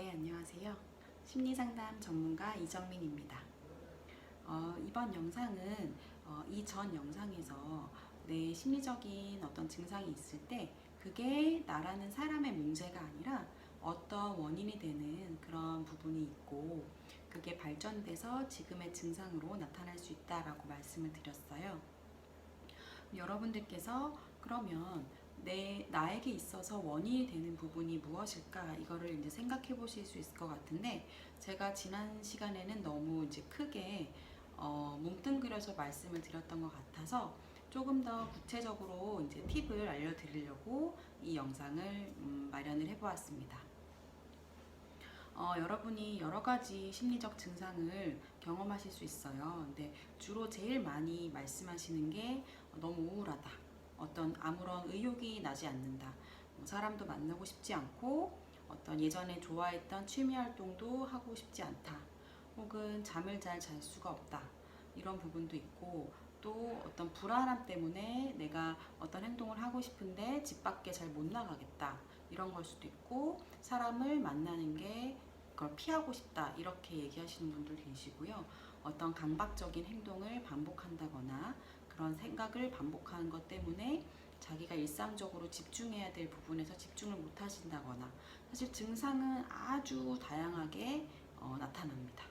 네, 안녕하세요. 심리상담 전문가 이정민입니다. 어, 이번 영상은 어, 이전 영상에서 내 심리적인 어떤 증상이 있을 때 그게 나라는 사람의 문제가 아니라 어떤 원인이 되는 그런 부분이 있고 그게 발전돼서 지금의 증상으로 나타날 수 있다라고 말씀을 드렸어요. 여러분들께서 그러면 내 나에게 있어서 원인이 되는 부분이 무엇일까 이거를 이제 생각해 보실 수 있을 것 같은데 제가 지난 시간에는 너무 이제 크게 어, 뭉뚱그려서 말씀을 드렸던 것 같아서 조금 더 구체적으로 이제 팁을 알려드리려고 이 영상을 음, 마련을 해보았습니다. 어, 여러분이 여러 가지 심리적 증상을 경험하실 수 있어요. 근데 주로 제일 많이 말씀하시는 게 너무 우울하다. 어떤 아무런 의욕이 나지 않는다. 뭐 사람도 만나고 싶지 않고 어떤 예전에 좋아했던 취미 활동도 하고 싶지 않다. 혹은 잠을 잘 잘 수가 없다. 이런 부분도 있고 또 어떤 불안함 때문에 내가 어떤 행동을 하고 싶은데 집 밖에 잘 못 나가겠다. 이런 걸 수도 있고 사람을 만나는 게 그걸 피하고 싶다. 이렇게 얘기하시는 분들 계시고요. 어떤 강박적인 행동을 반복한다거나 그런 생각을 반복하는 것 때문에 자기가 일상적으로 집중해야 될 부분에서 집중을 못 하신다거나 사실 증상은 아주 다양하게 어, 나타납니다.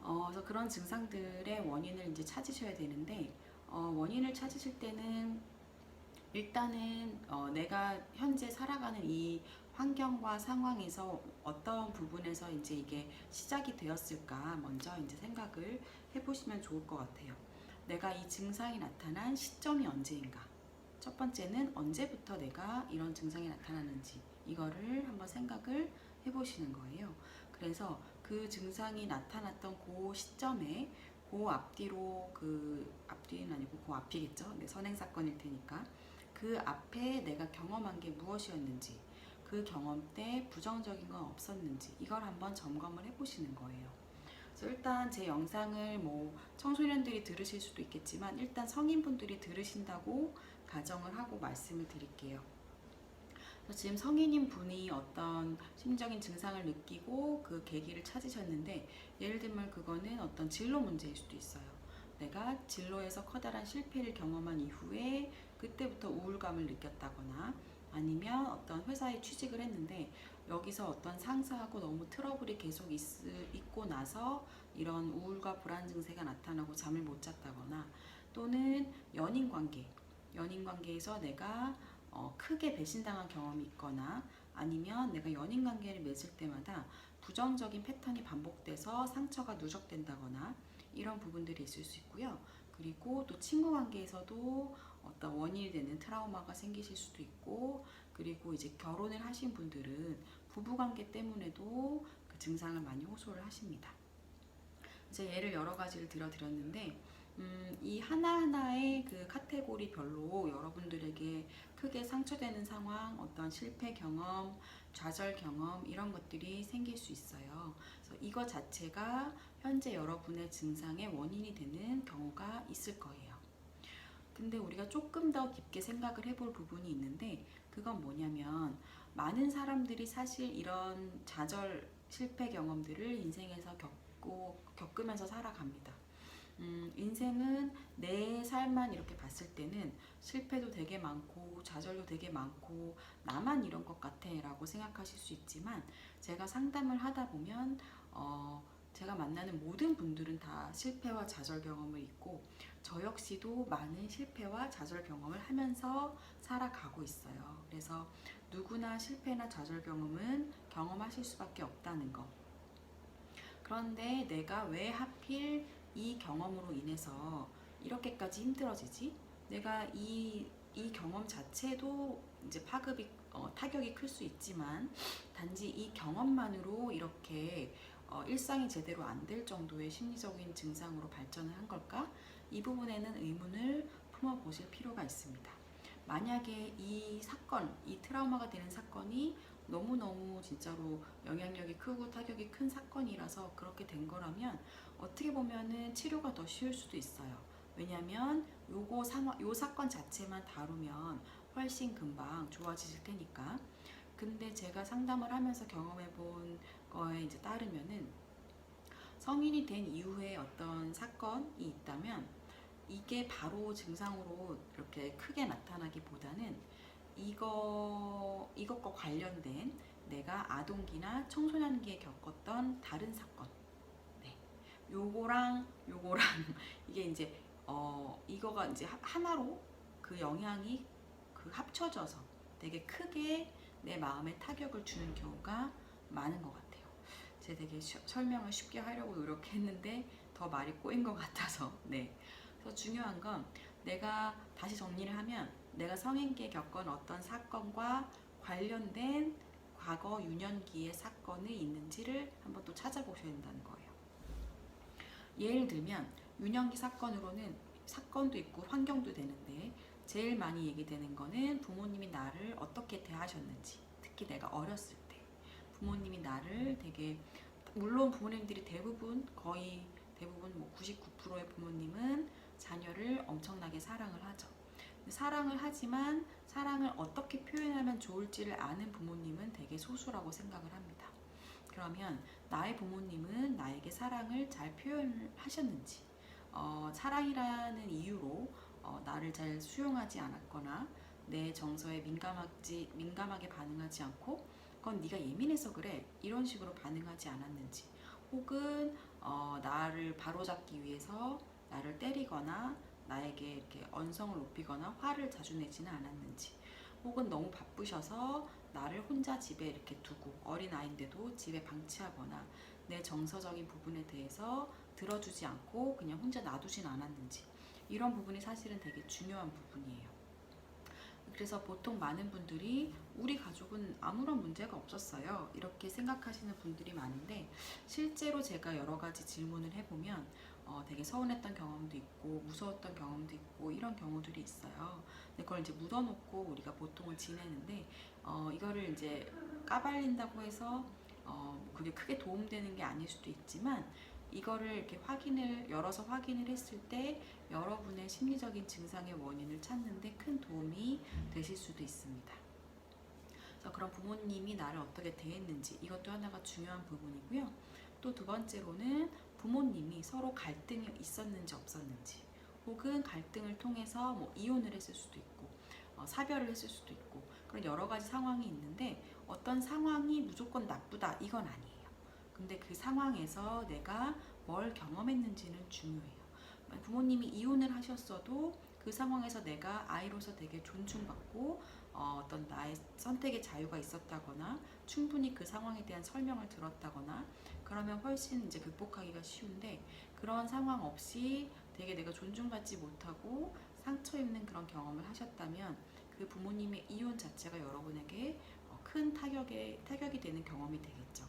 어, 그래서 그런 증상들의 원인을 이제 찾으셔야 되는데 어, 원인을 찾으실 때는 일단은 어, 내가 현재 살아가는 이 환경과 상황에서 어떤 부분에서 이제 이게 시작이 되었을까 먼저 이제 생각을 해보시면 좋을 것 같아요. 내가 이 증상이 나타난 시점이 언제인가? 첫 번째는 언제부터 내가 이런 증상이 나타나는지 이거를 한번 생각을 해보시는 거예요. 그래서 그 증상이 나타났던 그 시점에 그 앞뒤로 그 앞뒤는 아니고 그 앞이겠죠. 네, 선행 사건일 테니까 그 앞에 내가 경험한 게 무엇이었는지 그 경험 때 부정적인 건 없었는지 이걸 한번 점검을 해보시는 거예요. 그래서 일단 제 영상을 뭐 청소년들이 들으실 수도 있겠지만 일단 성인분들이 들으신다고 가정을 하고 말씀을 드릴게요. 지금 성인인 분이 어떤 심적인 증상을 느끼고 그 계기를 찾으셨는데 예를 들면 그거는 어떤 진로 문제일 수도 있어요. 내가 진로에서 커다란 실패를 경험한 이후에 그때부터 우울감을 느꼈다거나 아니면 어떤 회사에 취직을 했는데 여기서 어떤 상사하고 너무 트러블이 계속 있, 있고 나서 이런 우울과 불안 증세가 나타나고 잠을 못 잤다거나 또는 연인 관계, 연인 관계에서 내가 어, 크게 배신당한 경험이 있거나 아니면 내가 연인 관계를 맺을 때마다 부정적인 패턴이 반복돼서 상처가 누적된다거나 이런 부분들이 있을 수 있고요. 그리고 또 친구 관계에서도 어떤 원인이 되는 트라우마가 생기실 수도 있고 그리고 이제 결혼을 하신 분들은 부부 관계 때문에도 그 증상을 많이 호소를 하십니다. 이제 예를 여러 가지를 들어드렸는데 음, 이 하나하나의 그 카테고리별로 여러분들에게 크게 상처되는 상황, 어떤 실패 경험, 좌절 경험 이런 것들이 생길 수 있어요. 그래서 이거 자체가 현재 여러분의 증상의 원인이 되는 경우가 있을 거예요. 근데 우리가 조금 더 깊게 생각을 해볼 부분이 있는데 그건 뭐냐면 많은 사람들이 사실 이런 좌절 실패 경험들을 인생에서 겪고 겪으면서 살아갑니다. 음, 인생은 내 삶만 이렇게 봤을 때는 실패도 되게 많고 좌절도 되게 많고 나만 이런 것 같아 라고 생각하실 수 있지만 제가 상담을 하다 보면 어, 제가 만나는 모든 분들은 다 실패와 좌절 경험을 있고 저 역시도 많은 실패와 좌절 경험을 하면서 살아가고 있어요. 그래서 누구나 실패나 좌절 경험은 경험하실 수밖에 없다는 거. 그런데 내가 왜 하필 이 경험으로 인해서 이렇게까지 힘들어지지? 내가 이, 이 경험 자체도 이제 파급이, 어, 타격이 클 수 있지만 단지 이 경험만으로 이렇게 어, 일상이 제대로 안 될 정도의 심리적인 증상으로 발전을 한 걸까? 이 부분에는 의문을 품어보실 필요가 있습니다. 만약에 이 사건, 이 트라우마가 되는 사건이 너무너무 진짜로 영향력이 크고 타격이 큰 사건이라서 그렇게 된 거라면 어떻게 보면은 치료가 더 쉬울 수도 있어요. 왜냐면 요거 상황, 요 사건 자체만 다루면 훨씬 금방 좋아지실 테니까. 근데 제가 상담을 하면서 경험해 본 거에 이제 따르면은 성인이 된 이후에 어떤 사건이 있다면 이게 바로 증상으로 이렇게 크게 나타나기보다는 이거 이것과 관련된 내가 아동기나 청소년기에 겪었던 다른 사건, 네, 요거랑 요거랑 이게 이제 어 이거가 이제 하- 하나로 그 영향이 그 합쳐져서 되게 크게 내 마음에 타격을 주는 경우가 많은 것 같아요. 제가 되게 쉬- 설명을 쉽게 하려고 노력했는데 더 말이 꼬인 것 같아서 네. 그래서 중요한 건 내가 다시 정리를 하면 내가 성인기에 겪은 어떤 사건과 관련된 과거 유년기의 사건이 있는지를 한번 또 찾아보셔야 된다는 거예요. 예를 들면 유년기 사건으로는 사건도 있고 환경도 되는데 제일 많이 얘기되는 거는 부모님이 나를 어떻게 대하셨는지 특히 내가 어렸을 때 부모님이 나를 되게 물론 부모님들이 대부분 거의 대부분 뭐 99%의 부모님은 자녀를 엄청나게 사랑을 하죠. 사랑을 하지만 사랑을 어떻게 표현하면 좋을지를 아는 부모님은 되게 소수라고 생각을 합니다. 그러면 나의 부모님은 나에게 사랑을 잘 표현하셨는지, 어, 사랑이라는 이유로 어, 나를 잘 수용하지 않았거나 내 정서에 민감하지 민감하게 반응하지 않고 그건 네가 예민해서 그래 이런 식으로 반응하지 않았는지, 혹은 어, 나를 바로잡기 위해서 나를 때리거나 나에게 이렇게 언성을 높이거나 화를 자주 내지는 않았는지 혹은 너무 바쁘셔서 나를 혼자 집에 이렇게 두고 어린 아이인데도 집에 방치하거나 내 정서적인 부분에 대해서 들어주지 않고 그냥 혼자 놔두진 않았는지 이런 부분이 사실은 되게 중요한 부분이에요. 그래서 보통 많은 분들이 우리 가족은 아무런 문제가 없었어요. 이렇게 생각하시는 분들이 많은데 실제로 제가 여러 가지 질문을 해보면 어, 되게 서운했던 경험도 있고 무서웠던 경험도 있고 이런 경우들이 있어요. 근데 그걸 이제 묻어놓고 우리가 보통을 지내는데 어, 이거를 이제 까발린다고 해서 어, 그게 크게 도움되는 게 아닐 수도 있지만 이거를 이렇게 확인을 열어서 확인을 했을 때 여러분의 심리적인 증상의 원인을 찾는데 큰 도움이 되실 수도 있습니다. 그런 부모님이 나를 어떻게 대했는지 이것도 하나가 중요한 부분이고요. 또 두 번째로는 부모님이 서로 갈등이 있었는지 없었는지 혹은 갈등을 통해서 뭐 이혼을 했을 수도 있고 어, 사별을 했을 수도 있고 그런 여러 가지 상황이 있는데 어떤 상황이 무조건 나쁘다 이건 아니에요. 근데 그 상황에서 내가 뭘 경험했는지는 중요해요. 부모님이 이혼을 하셨어도 그 상황에서 내가 아이로서 되게 존중받고 어, 어떤 나의 선택의 자유가 있었다거나 충분히 그 상황에 대한 설명을 들었다거나 그러면 훨씬 이제 극복하기가 쉬운데 그런 상황 없이 되게 내가 존중받지 못하고 상처 입는 그런 경험을 하셨다면 그 부모님의 이혼 자체가 여러분에게 어, 큰 타격에 타격이 되는 경험이 되겠죠.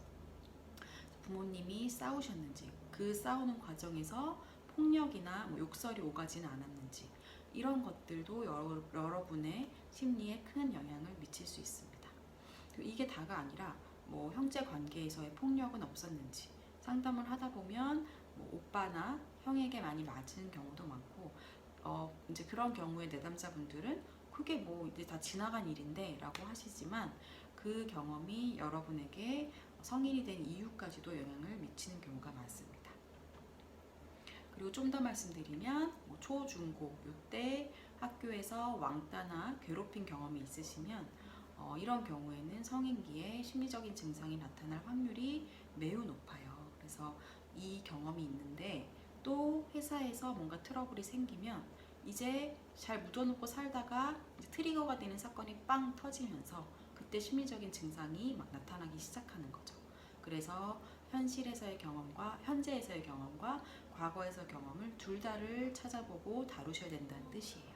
부모님이 싸우셨는지 그 싸우는 과정에서 폭력이나 뭐 욕설이 오가지는 않았는지 이런 것들도 여러, 여러분의 심리에 큰 영향을 미칠 수 있습니다. 이게 다가 아니라 뭐 형제 관계에서의 폭력은 없었는지 상담을 하다 보면 뭐 오빠나 형에게 많이 맞은 경우도 많고 어 이제 그런 경우에 내담자분들은 그게 뭐 이제 다 지나간 일인데 라고 하시지만 그 경험이 여러분에게 성인이 된 이후까지도 영향을 미치는 경우가 많습니다. 그리고 좀 더 말씀드리면 뭐 초, 중, 고 이때 학교에서 왕따나 괴롭힌 경험이 있으시면 어, 이런 경우에는 성인기에 심리적인 증상이 나타날 확률이 매우 높아요. 그래서 이 경험이 있는데 또 회사에서 뭔가 트러블이 생기면 이제 잘 묻어놓고 살다가 트리거가 되는 사건이 빵 터지면서 그때 심리적인 증상이 막 나타나기 시작하는 거죠. 그래서 현실에서의 경험과 현재에서의 경험과 과거에서 경험을 둘 다를 찾아보고 다루셔야 된다는 뜻이에요.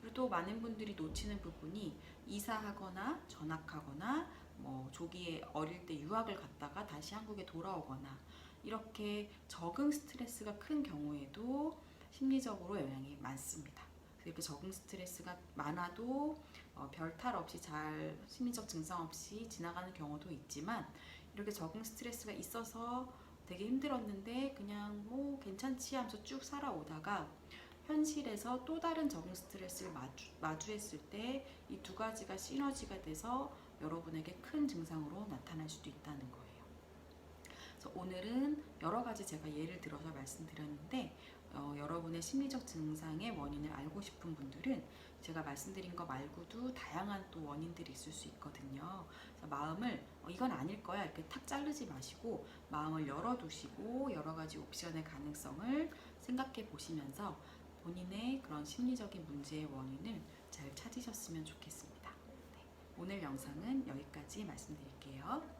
그리고 또 많은 분들이 놓치는 부분이 이사하거나 전학하거나 뭐 조기에 어릴 때 유학을 갔다가 다시 한국에 돌아오거나 이렇게 적응 스트레스가 큰 경우에도 심리적으로 영향이 많습니다. 이렇게 적응 스트레스가 많아도 어, 별탈 없이 잘 심리적 증상 없이 지나가는 경우도 있지만 이렇게 적응 스트레스가 있어서 되게 힘들었는데 그냥 뭐 괜찮지 하면서 쭉 살아오다가 현실에서 또 다른 적응 스트레스를 마주, 마주했을 때 이 두 가지가 시너지가 돼서 여러분에게 큰 증상으로 나타날 수도 있다는 거예요. 그래서 오늘은 여러 가지 제가 예를 들어서 말씀드렸는데 어, 여러분의 심리적 증상의 원인을 알고 싶은 분들은 제가 말씀드린 거 말고도 다양한 또 원인들이 있을 수 있거든요. 마음을 어, 이건 아닐 거야 이렇게 탁 자르지 마시고 마음을 열어두시고 여러 가지 옵션의 가능성을 생각해 보시면서 본인의 그런 심리적인 문제의 원인을 잘 찾으셨으면 좋겠습니다. 네, 오늘 영상은 여기까지 말씀드릴게요.